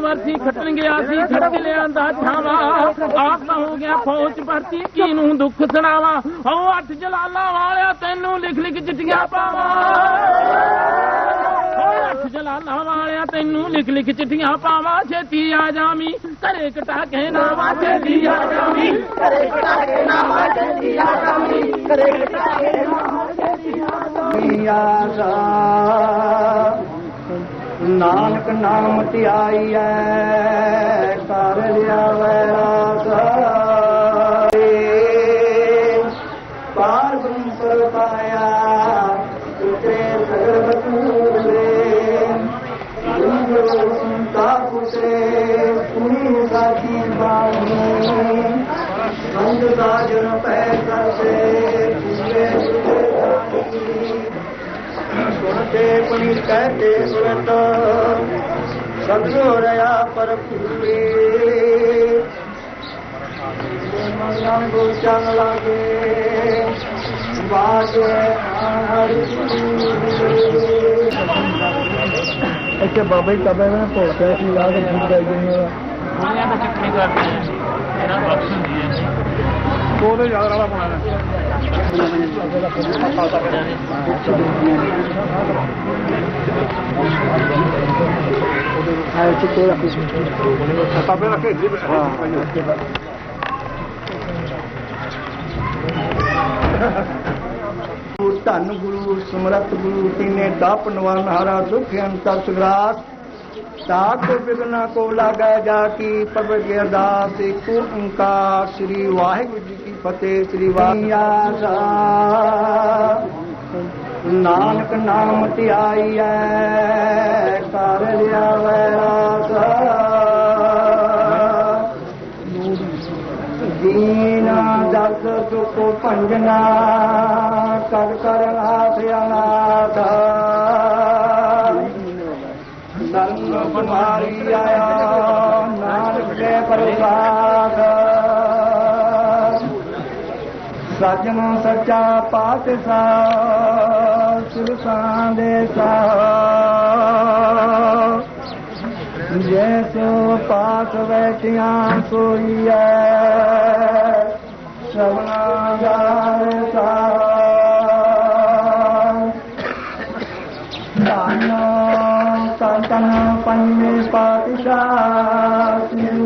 ਵਰਸੀ ਖੱਟਣ ਗਿਆ ਸੀ ਖੱਟ ਲਿਆਂਦਾ ਛਾਵਾ ਆਪ ਤਾਂ ਹੋ ਗਿਆ ਫੌਜ ਚ ਭਰਤੀ ਕਿਨੂੰ ਦੁੱਖ ਸੁਣਾਵਾ ਹੋ ਅੱਠ ਜਲਾਲਾਂ ਵਾਲਿਆ ਤੈਨੂੰ ਲਿਖ ਲਿਖ ਚਿੱਠੀਆਂ ਪਾਵਾਂ ਓਏ ਅੱਠ ਜਲਾਲਾਂ ਵਾਲਿਆ ਤੈਨੂੰ ਲਿਖ ਲਿਖ ਚਿੱਠੀਆਂ ਪਾਵਾਂ ਛੇਤੀ ਆ ਜਾਵੀਂ ਘਰੇ ਕਟਾ ਕੇ ਨਾਵਾਂ ਛੇਤੀ ਆ ਜਾਵੀਂ ਆਸਾ ਨਾਨਕ ਨਾਮ ਧਿਆਈ ਐ ਕਰ ਲਿਆ ਵੈਰਾਸ ਪਾਰ ਬ੍ਰਹਮ ਪਰ ਪਾਇਆ ਤੁਤੇ ਸਗਲ ਬਤੂਰੇ। ਗੁਰੂ ਸੰਤਾ ਪੁੱਤਰੇ ਪੁਨੀ ਸਾਜੀ ਬਾਣੀ। ਸੰਗ ਸਾਜਨ ਪੈ ਕਰਸੇ ਪੂਰੇ ਸੁਰੇ ਸੁਣਤੇ सुनते पुनि कहते सुरत। सदो रया पर पूरे मंगू चंग बाजे अच्छा बाबा जी तबे में तो पड़ता है कि यार भूल जाएगी। दुनिया में चटनी करते हैं पूरे याद वाला बनाना ਨੂੰ ਬਖਸ਼ ਹੁੰਦੀ ਹੈ ਉਹਦੇ ਯਾਦ ਵਾਲਾ ਬਣਾਣਾ ਹਾਂ ਚਿੱਟੇ ਦਾ ਕੁਝ ਤਬੇ ਰੱਖੇ ਜੀ ਗੁਰੂ ਧੰਨ ਗੁਰੂ ਸਮਰਤ ਗੁਰੂ ਤਿਨੇ ਦਾਪ ਨਵਾਨ ਹਾਰਾ ਦੁਖ ਅੰਤਰ ਸੁਗਰਾਸ ਤਾਕ ਬਿਗਨਾ ਕੋ ਲਾਗੈ ਜਾ ਕੀ ਪ੍ਰਭ ਅਰਦਾਸ, ਏਕ ਓੰਕਾਰ। ਸ੍ਰੀ ਵਾਹਿਗੁਰੂ ਜੀ ਕੀ ਫਤਿਹ, ਸ੍ਰੀ ਵਾਹਿਗੁਰੂ ਨਾਨਕ ਨਾਮ ਧਿਆਈ ਐ ਕਰ ਲਿਆ ਵੈਰਾਸ ਦੀਨਾ ਦਰਦ ਦੁਖ ਭੰਜਨਾ, ਕਰ ਕਰ ਨਾਥ सागर सजनों सच्चा पातशाह शिव संदेशा जैसो पास बैठिया सोई श्रवणागार सानो संतन पन्ने पातिशाह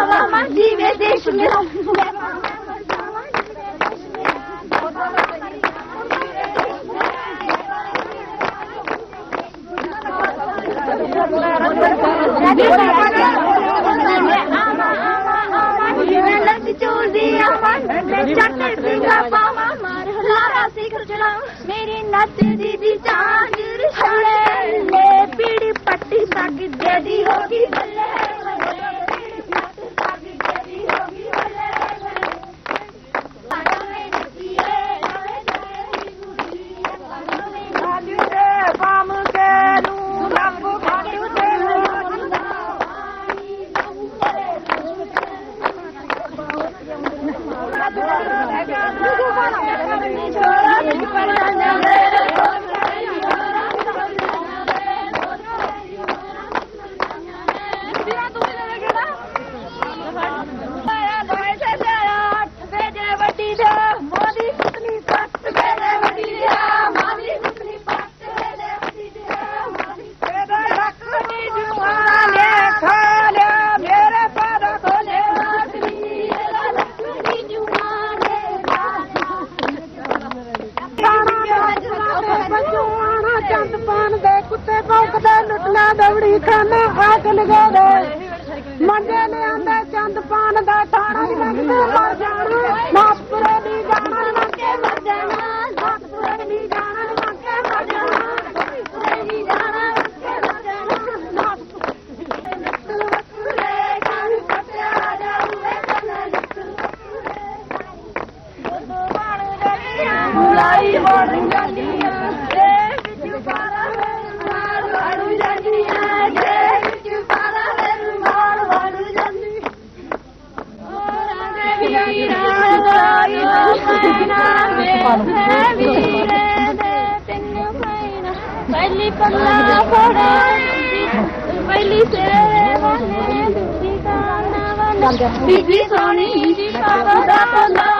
हवामान जीवे देश में चोरी चटे सिंगा पावा सिखर मेरी नच दीदी पीड़ी पट्टी होगी बल्ले। ਪਹਿਲੀ ਪੱਲਾ ਫੋੜਾ ਪਹਿਲੀ ਸੇਵਾ ਵਾਲੇ ਦੂਜੀ ਕਾਨਾ ਵਾਲਾ ਬੀਬੀ ਸੋਹਣੀ ਜੀ ਪਾਵਾ ਦਾ ਪੱਲਾ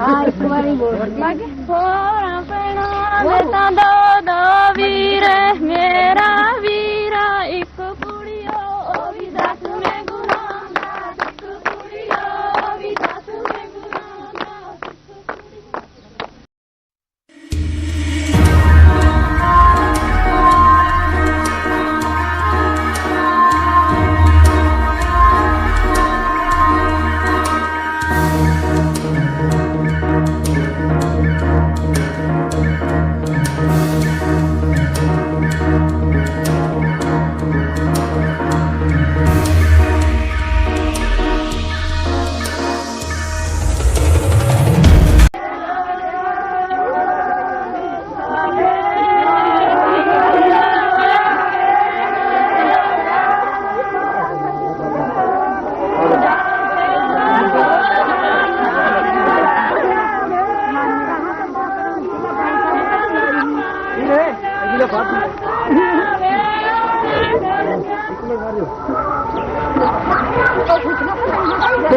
ਹਾਂ ਇੱਕ ਵਾਰੀ ਬੋਲ। ਬਾਕੀ ਹੋਰਾਂ ਪੈਣਾ ਮੈਂ ਤਾਂ ਦੋ ਦੋ ਵੀਰ ਮੇਰਾ ਵੀ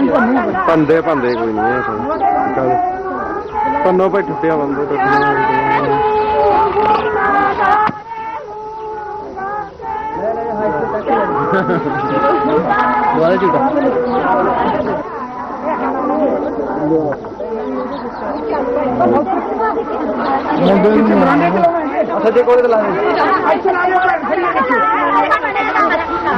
ਬੰਦੇ ਨਹੀਂ ਪੰਨੇ ਬੰਦੇ ਬੰਦੇ ਕੋਈ ਨਹੀਂ ਹੈ ਗੱਲ ਪੰਨੋ ਪੈ ਟੁੱਟਿਆ ਬੰਦੇ ਦੁਆਰਾ ਝੂਟਾ ਮੁੰਡੇ ਨੂੰ ਅੱਛਾ ਜੇ ਕੋਲੇ ਤੇ ਲਾਣੇ ਅੱਛਾ ਲਾਣੇ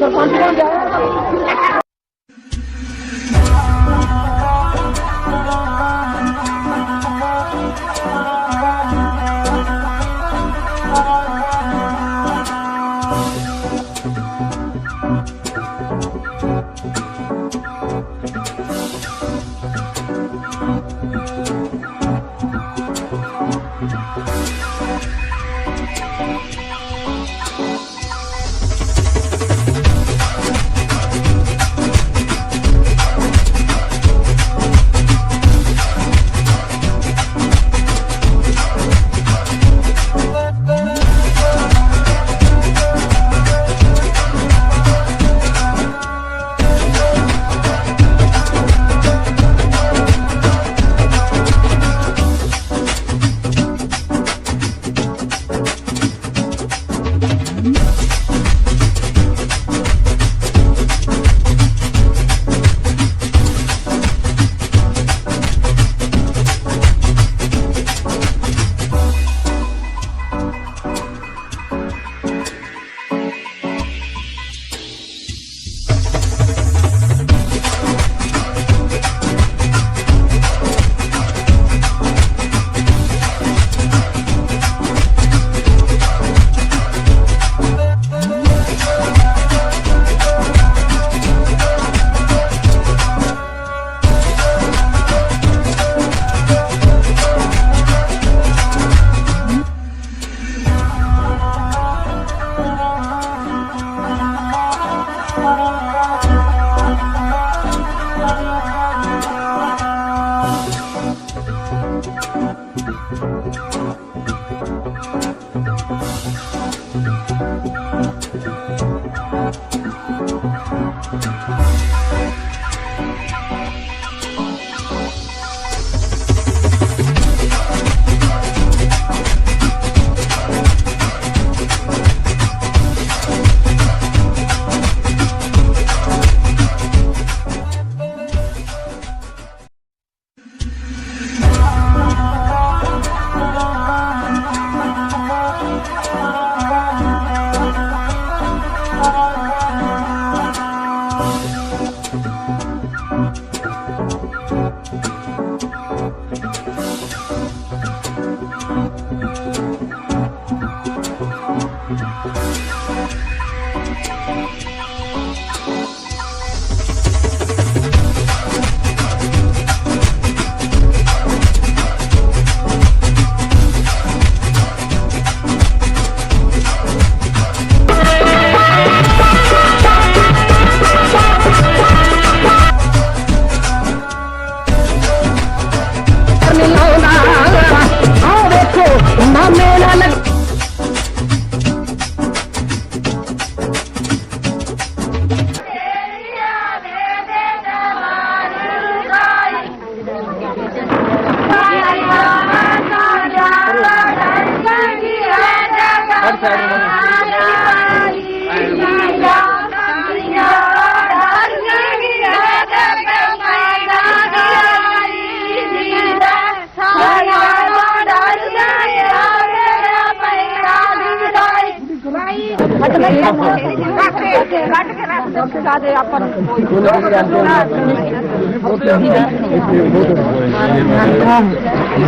सरपंच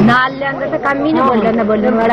നാലിലെ അംഗത്തെ കമ്മീനെ കൊല്ലുന്ന കൊല്ലുന്ന വേട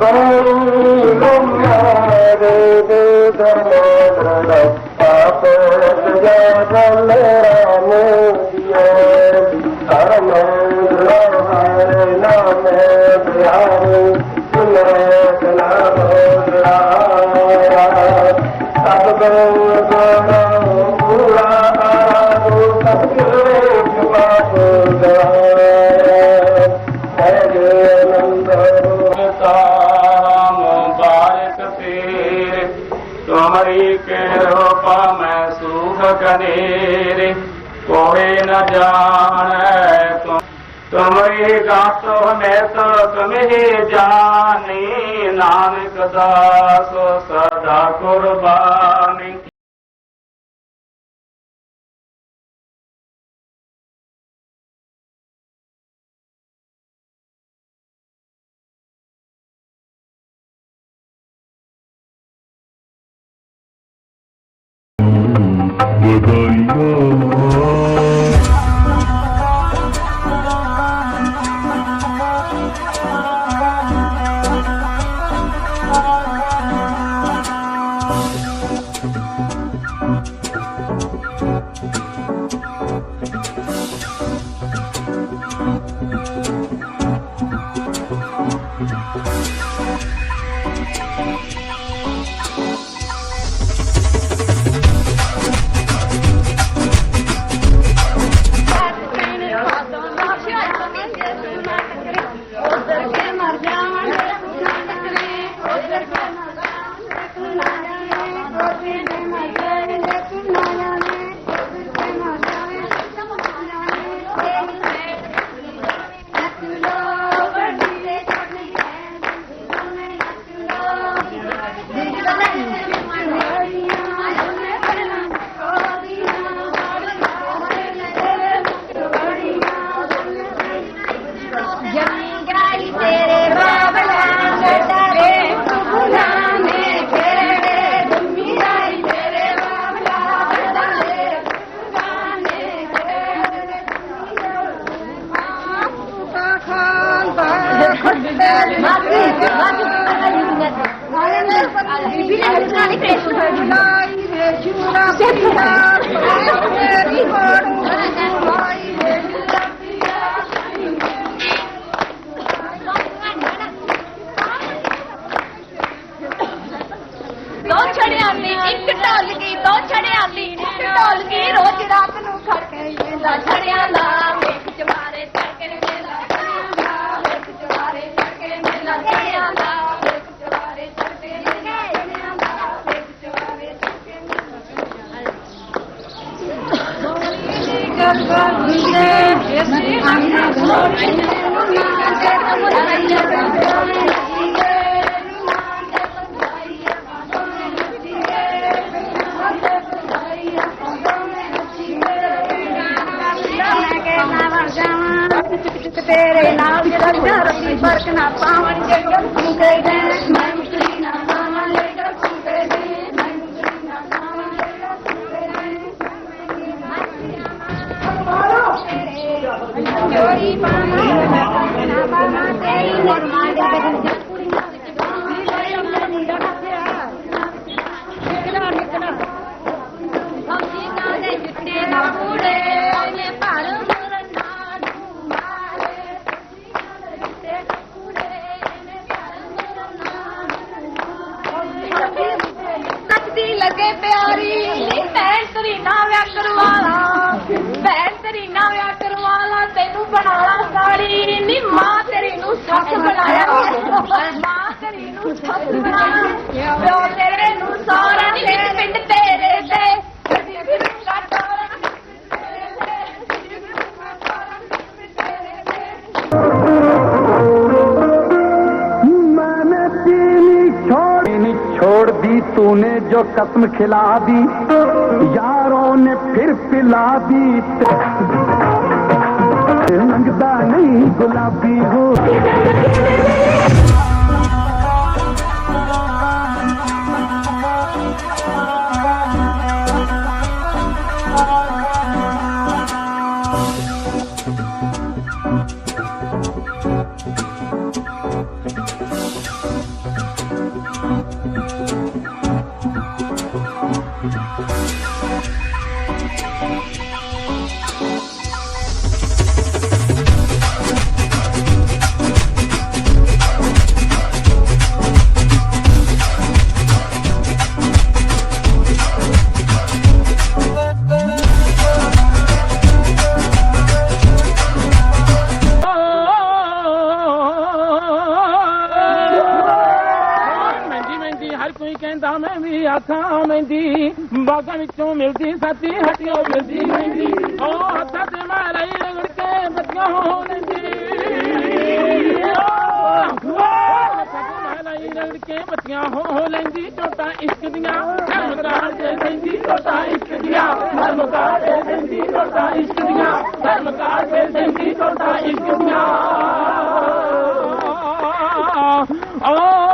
Saludos. ਛੜਿਆਂ ਦੀ ਇੱਕ ਢੋਲ ਗਈ ਦੋ ਛੜਿਆਂ ਦੀ, ਇੱਕ ਢੋਲ ਗਈ ਰੋਜ਼ ਰਾਤ ਨੂੰ ਖੜ ਕੇ ਵੇਲਾ ਛੜਿਆਂ ਦਾ ਵੇਖ ਚਵਾਰੇ ਚੜਕੇ ਮੇਲਾ ਛੜਿਆਂ ਦਾ ਵੇਖ ਚਵਾਰੇ ਚੜਕੇ ਮੇਲਾ ਛੜਿਆਂ ਦਾ ਵੇਖ ਚਵਾਰੇ ਚੜਕੇ ਮੇਲਾ ਛੜਿਆਂ ਦਾ ਵੇਖ ਚਵਾਰੇ ਚੜਕੇ ਤੇਰੇ ਨਾਲ ਜਿਹੜਾ ਰੱਬੀ ਫ਼ਰਕ ਨਾ तेरे नाम लग जा रबी बरक ना पावन लेकर तू कह दे मैं मुश्किल ना पावन लेकर तू कह दे मैं मुश्किल ना पावन लेकर तू कह दे मारो तेरे जोरी पावन ना पावन खिला दी यारों ने फिर पिला दी। मंगदा नहीं गुलाबी हो। ਵਿੱਚੋਂ ਮਿਲਦੀ ਸਾਥੀ ਹਟਿਓ ਮਿਲਦੀ ਮਹਿੰਦੀ ਉਹ ਹੱਥਾਂ ਤੇ ਮੈਂ ਲਈ ਰਗੜ ਕੇ ਬੱਤੀਆਂ ਹੋ ਲੈਂਦੀ ਉਹ ਹੱਥਾਂ ਤੇ ਮੈਂ ਲਈ ਰਗੜ ਕੇ ਬੱਤੀਆਂ ਹੋ ਹੋ ਲੈਂਦੀ ਟੋਟਾ ਇਸ਼ਕ ਦੀਆਂ ਧਰਮਕਾਰ ਦੇ ਦਿੰਦੀ ਟੋਟਾ ਇਸ਼ਕ ਦੀਆਂ ਧਰਮਕਾਰ ਦੇ ਦਿੰਦੀ ਟੋਟਾ ਇਸ਼ਕ ਦੀਆਂ ਧਰਮਕਾਰ ਦੇ ਦਿੰਦੀ ਟੋਟਾ ਇਸ਼ਕ ਦੀਆਂ ਖੱਟਣ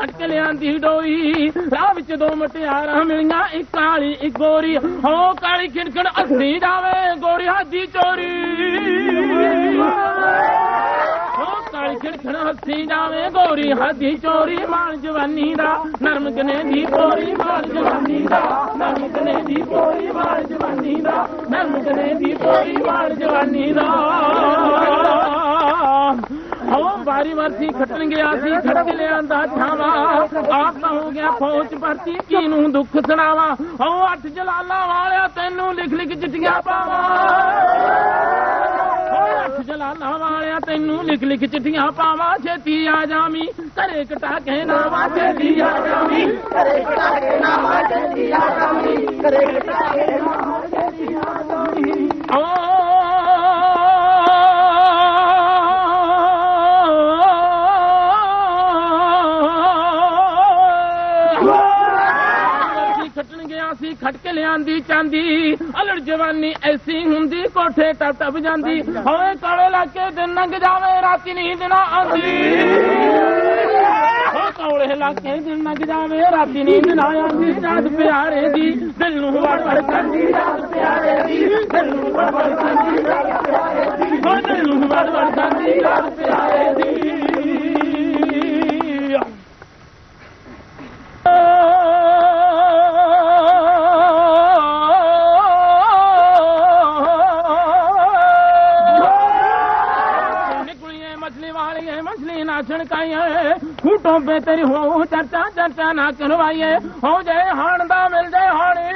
ਗਿਆ ਸੀ ਲਿਆਂਦੀ ਡੋਈ। ਰਾਹ ਵਿੱਚ ਦੋ ਮਟਿਆਰਾਂ ਮਿਲੀਆਂ, ਇੱਕ ਕਾਲੀ, ਇੱਕ ਗੋਰੀ। ਹੋ ਕਾਲੀ ਖਿੜਖੜ ਹੱਸੀ ਜਾਵੇ, ਗੋਰੀ ਹਾਜੀ ਚੋਰੀ। ਹੋ ਕਾਲੀ ਖਿੜਖੜ ਹੱਸੀ ਜਾਵੇ, ਗੋਰੀ ਹਾਜੀ ਚੋਰੀ। ਮਾਲ ਜਵਾਨੀ ਦਾ, ਨਰਮ ਗਨੇ ਦੀ ਪੋਰੀ। ਮਾਲ ਜਵਾਨੀ ਦਾ, ਨਰਮ ਗਨੇ ਦੀ ਪੋਰੀ। ਮਾਲ ਜਵਾਨੀ ਦਾ, ਨਰਮ ਗਨੇ ਦੀ ਪੋਰੀ। ਮਾਲ ਜਵਾਨੀ ਦਾ। सारी वर्षी खटन गया सी खट लियांदा छावा आपका हो गया फौज भर्ती किनू दुख सुनावा ओ अठ जलाला वालिया तेनू लिख लिख चिट्ठियाँ पावा। अठ जलाला वालिया तेनू लिख लिख चिट्ठियाँ पावा। छेती आ जामी करे कटा के नावा। छेती आ जामी करे कटा के नावा। छेती आ जामी करे कटा के नावा। छेती आ जामी। ओ ਗਿਆ ਸੀ ਖੱਟ ਕੇ ਲਿਆਂਦੀ ਚਾਂਦੀ ਅਲੜ ਜਵਾਨੀ ਐਸੀ ਹੁੰਦੀ ਕੋਠੇ ਟੱਪ ਟੱਪ ਜਾਂਦੀ ਹੋਏ ਕਾਲੇ ਲਾਕੇ ਦਿਨ ਲੰਘ ਜਾਵੇ ਰਾਤੀ ਨੀਂਦ ਨਾ ਆਉਂਦੀ ਹੋ ਕੌਲੇ ਇਲਾਕੇ ਦਿਨ ਲੰਘ ਜਾਵੇ ਰਾਤੀ ਨੀਂਦ ਨਾ ਆਉਂਦੀ ਰਾਤ ਪਿਆਰੇ ਦੀ ਦਿਲ ਨੂੰ ਵੜ ਵੜ ਕਰਦੀ ਰਾਤ ਪਿਆਰੇ ਦੀ ਦਿਲ ਨੂੰ ਵੜ ਵੜ ਕਰਦੀ ਰਾਤ ਪਿਆਰੇ ਦੀ ਓ ਦਿਲ ਨੂੰ ਵੜ ਵੜ ਕਰਦੀ ਰਾਤ ਪਿਆਰੇ ਦੀ ਹੋਵੇ ਤੇਰੀ ਹੋ ਚਰਚਾ ਚਰਚਾ ਨਾ ਕਰਵਾਈਏ। ਹੋ ਜਾਏ ਹਣ ਦਾ ਮਿਲ ਜਾਏ ਹਣੀ,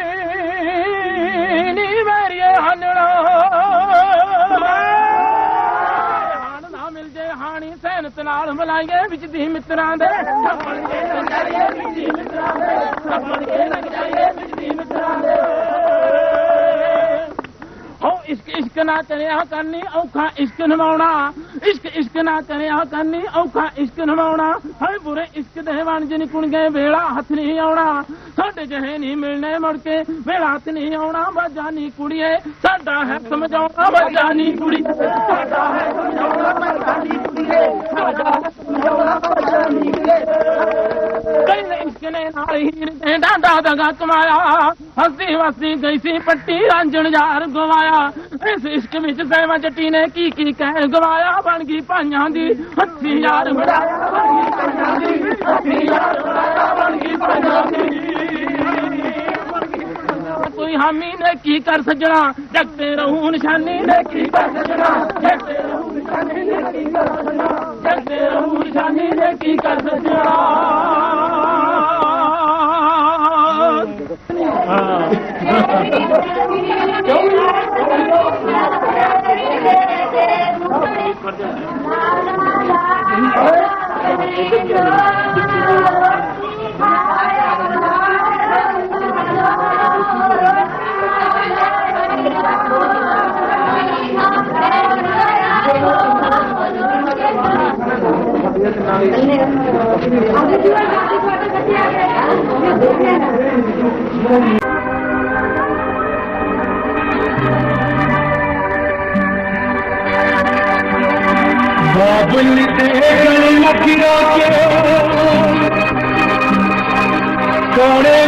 ਨੀ ਮੇਰੀਏ ਹਨਣਾ। ਹਣ ਨਾ ਮਿਲ ਜਾਏ ਹਾਣੀ ਸੈਨਤ ਨਾਲ ਮਲਾਈਏ ਵਿੱਚ ਦੀ ਮਿੱਤਰਾਂ ਦੇ। ਥੱਪੜ ਕੇ ਲੰਘ ਜਾਈਏ ਵਿੱਚ ਦੀ ਇਸ਼ਕ ਇਸ਼ਕ ਕਰਨੀ ਔਖਾ ਇਸ਼ਕ ਨਿਭਾਉਣਾ। इश्क इश्क ना करे हाँ करनी औखा इश्क नवाना हाय बुरे इश्क दे वाणज निकुण गए, वेला हथ नहीं आना साडे जहे नहीं मिलने मुड़ वेला हथ नहीं आना बजानी कुड़िए साडा है समझाओ बजानी कुड़ी डांडा दगा कमाया। हसी वसी गई सी पट्टी रंजन यार गवाया। इस इश्क विच सैवा जटी ने की की कह गवाया। ਬਣ ਗਈ ਭਾਈਆਂ ਦੀ ਹੱਥੀ ਯਾਰ ਬੜਾਇਆ ਬਣ ਗਈ ਭਾਈਆਂ ਦੀ ਹੱਥੀ ਯਾਰ ਬੜਾਇਆ ਬਣ ਗਈ ਭਾਈਆਂ ਦੀ। ਕੋਈ ਹਾਮੀ ਨੇ ਕੀ ਕਰ ਸਜਣਾ ਜਗਤੇ ਰਹੂ ਨਿਸ਼ਾਨੀ ਨੇ ਕੀ ਕਰ ਸਜਣਾ ਜਗਤੇ ਰਹੂ ਨਿਸ਼ਾਨੀ ਨੇ ਕੀ ਕਰ ਸਜਣਾ ਜਗਤੇ ਰਹੂ ਨਿਸ਼ਾਨੀ ਨੇ ਕੀ ਕਰ ਸਜਣਾ। keluarga Thank you. ਕੇ ਕੋੜੇ ਵੀ ਰਾਤੋਂ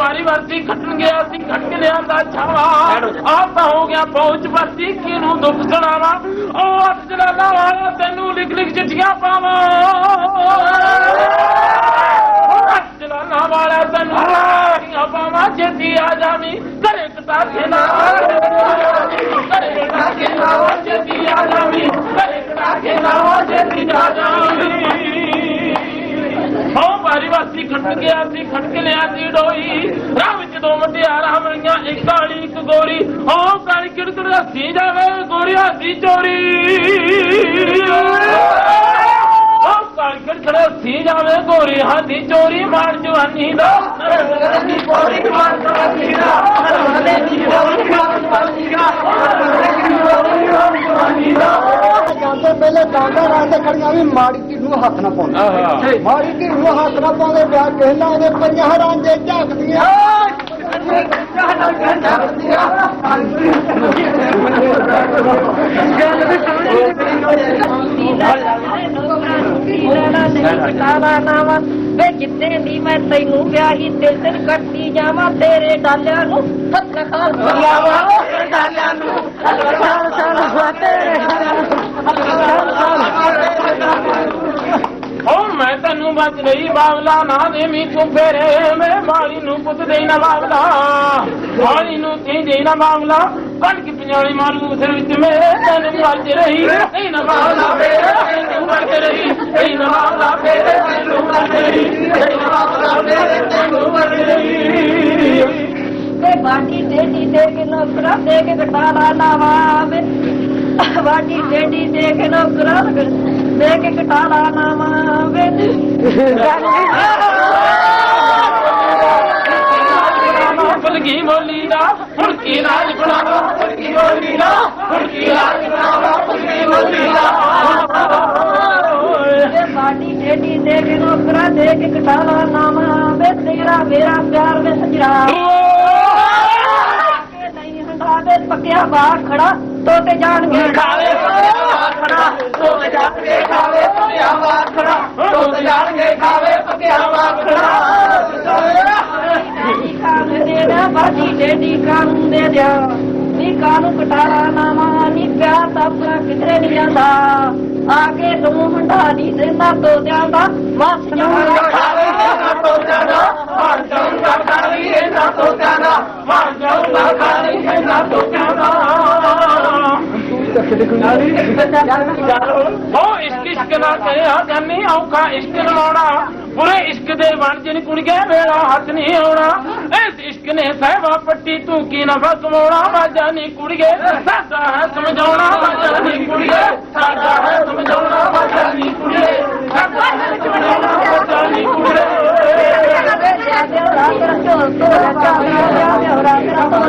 ਬਾਰੀ ਵਰਤੀ ਖੱਟਣ ਗਿਆ ਸੀ ਖੱਟ ਕੇ ਲਿਆਂਦਾ ਛਾਵਾ ਆਪ ਤਾਂ ਹੋ ਗਿਆ ਪਹੁੰਚ ਵਰਤੀ ਕਿਨੂੰ ਦੁੱਖ ਸੁਣਾਵਾ ਉਹ ਅੱਤ ਜਲਾਲਾ ਵਾਲਾ ਤੈਨੂੰ ਪਾਵਾਂ। ਛੇਤੀ ਆ ਜਾਵੀਂ ਘਰੇ ਛੇਤੀ ਆ ਜਾਵੀਂ ਘਰੇ ਕਟਾ ਕੇ ਵਾਸੀ ਖੱਟ ਗਿਆ ਸੀ ਖੱਟ ਲਿਆ ਸੀ ਡੋਈ। ਰਾਹ ਵਿੱਚ ਦੋ ਮੁੰਡਿਆਰਾਂ ਮਰੀਆਂ ਇੱਕ ਕਾਲੀ, ਇੱਕ ਗੋਰੀ। ਹੋ ਕਾਲੀ ਕਿੜਕੜ ਹੱਸੀ ਜਾਵੇ, ਗੋਰੀ ਹੱਸੀ ਚੋਰੀ। ਹੋ ਕਾਲਕੜ ਖੜਾ ਸੀ ਜਾਵੇ, ਗੋਰੀ ਹਾਦੀ ਚੋਰੀ। ਮਾਰ ਜਵਾਨੀ ਦਾ। ਦੀ ਪੋਰੀ ਮਾਰ ਜਵਾਨੀ ਦਾ ਨਰਮਦੇ ਦੀ ਮਾਰ ਜਵਾਨੀ ਦਾ ਜਵਾਨੀ ਦਾ ਜਾਂਦੇ ਪਹਿਲੇ ਡਾਂਗਾ ਰਾਂਦੇ ਖੜੀਆਂ ਵੀ ਮਾੜੀ ਨੂੰ ਹੱਥ ਨਾ ਪਾਉਂਦੇ ਮਾੜੀ ਧੀ ਨੂੰ ਹੱਥ ਨਾ ਪਾਉਂਦੇ ਵਿਆਹ ਕਹਿਣਾ ਉਹਦੇ ਪੰਜਾਂ ਰਾਂਦੇ ਝਾਕਦੀਆਂ ਕਾਲਾ ਨਾਵਾ ਵੇ ਜਿੱਤੇ ਦੀ ਮੈਂ ਤੈਨੂੰ ਵਿਆਹੀ ਦਿਲ ਦਿਲ ਕੱਟੀ ਜਾਵਾਂ ਤੇਰੇ ਡਾਲਿਆਂ ਨੂੰ ਹੱਥ ਖਾਲ ਜਾਵਾਂ ਡਾਲਿਆਂ ਨੂੰ ਹੱਥ ਖਾਲ ਖਾਲ ਤੇਰੇ ਓ ਮੈਂ ਬਚ ਰਹੀ ਬਾਵਲਾ, ਨਾ ਦੇਵੀਂ ਤੂੰ ਫੇਰੇ। ਮੈਂ ਬਾਲੀ ਨੂੰ ਪੁੱਤ ਦੇ ਨਾ ਬਾਵਲਾ ਬਾਲੀ ਨੂੰ ਤੀ ਦੇ ਨਾ ਬਾਵਲਾ। ਕਣਕ ਪੰਜਾਲੀ ਮਾਰੂ ਸਿਰ ਵਿੱਚ ਮੇ, ਤੈਨੂੰ ਬਚ ਰਹੀ, ਨਹੀਂ ਨਾ ਬਾਵਲਾ ਫੇਰੇ, ਤੈਨੂੰ ਬਚ ਰਹੀ, ਨਹੀਂ ਨਾ ਬਾਵਲਾ ਫੇਰੇ, ਤੈਨੂੰ ਬਚ ਰਹੀ, ਨਹੀਂ ਨਾ ਬਾਵਲਾ ਫੇਰੇ, ਤੈਨੂੰ ਬਚ ਰਹੀ। ਤੇ ਬਾਟੀ ਡੇਡੀ ਦੇ ਕੇ ਨੌਕਰਾ ਦੇ ਕੇ ਕਟਾਲਾ ਲਾਵਾ ਵੇ। ਬਾਟੀ ਡੇਡੀ ਦੇ ਕੇ ਨੌਕਰਾ ਦੇ ਕੇ ਕਟਾਲਾ ਲਾਵਾ ਵੇ ਗਈ ਬੋਲੀ ਦਾ ਹੁਣ ਕੀ ਰਾਜ ਬਣਾਵਾ ਗਈ ਬੋਲੀ ਦਾ ਹੁਣ ਕੀ ਰਾਜ ਬਣਾਵਾ ਗਈ ਬੋਲੀ ਦਾ। ਬਾਟੀ ਡੇਡੀ ਦੇ ਕੇ ਨੌਕਰਾ ਦੇ ਕੇ ਕਟਾਲਾ ਲਾਵਾ ਵੇ ਤੇਰਾ ਮੇਰਾ ਪਿਆਰ ਵੇ ਸਜਰਾ। ਕੇ ਨਹੀਂ ਹੰਡਾ ਵੇ ਪੱਕਿਆ ਬਾਹਰ ਖੜਾ ਤੋਤੇ ਜਾਣਗੇ ਖਾਵੇ ਖੜਾ ਤੋ ਜਾਣਗੇ ਖਾਵੇ ਪੱਕਿਆ ਖੜਾ ਤੋ ਜਾਣਗੇ ਖਾਵੇ ਪੱਕਿਆ ਖੜਾ। ਨੀ ਕਾਨ ਦੇ ਦਾ ਬਾਜੀ ਡੇਡੀ ਕਾਨੂੰਨ ਦੇ ਦਿਆ। ਨੀ ਕਾਨੂੰ ਕਟਾਲਾ ਨਾਮਾ ਨੀ ਪਿਆਰ ਤਾਂ ਆਪਣਾ ਕਿਧਰੇ ਨਹੀਂ ਜਾਂਦਾ। ਆ ਕੇ ਤੂੰ ਹੰਡਾ ਨਹੀਂ ਦਿੰਦਾ ਤੋਤਿਆਂ ਦਾ ਮਸ ਜਾਊਗਾ ਖਾਵੇ ਨਾ ਤੋ ਜਾਣਾ ਮਾਰ ਜਾਊਗਾ ਖਾਲੀ ਨਾ ਤੋ ਜਾਣਾ ਮਾਰ ਜਾਊਗਾ ਖਾਲੀ ਨਾ ਤੋ ਜਾਣਾ ਉਹ ਇਸ਼ਕ ਇਸ਼ਕ ਨਾ ਕਰਿਆ ਜਾਨੀ ਔਖਾ ਇਸ਼ਕ ਨਵਾਉਣਾ ਪੂਰੇ ਇਸ਼ਕ ਦੇ ਬਣ ਜਿਨ ਕੁੜੀਏ ਵੇਲਾ ਹੱਥ ਨਹੀਂ ਆਉਣਾ ਇਸ ਇਸ਼ਕ ਨੇ ਸਹਿਬਾ ਪੱਟੀ ਤੂੰ ਕੀ ਨਫਾ ਕਮਾਉਣਾ ਵਾਜਾ ਨਹੀਂ ਕੁੜੀਏ ਸਾਡਾ ਹੈ ਸਮਝਾਉਣਾ ਵਾਜਾ ਨਹੀਂ ਕੁੜੀਏ ਸਾਡਾ ਹੈ ਸਮਝਾਉਣਾ ਵਾਜਾ ਨਹੀਂ ਕੁੜੀਏ ਸਾਡਾ ਹੈ ਸਮਝਾਉਣਾ ਵਾਜਾ ਨਹੀਂ ਕੁੜੀਏ ਵਿੱਚ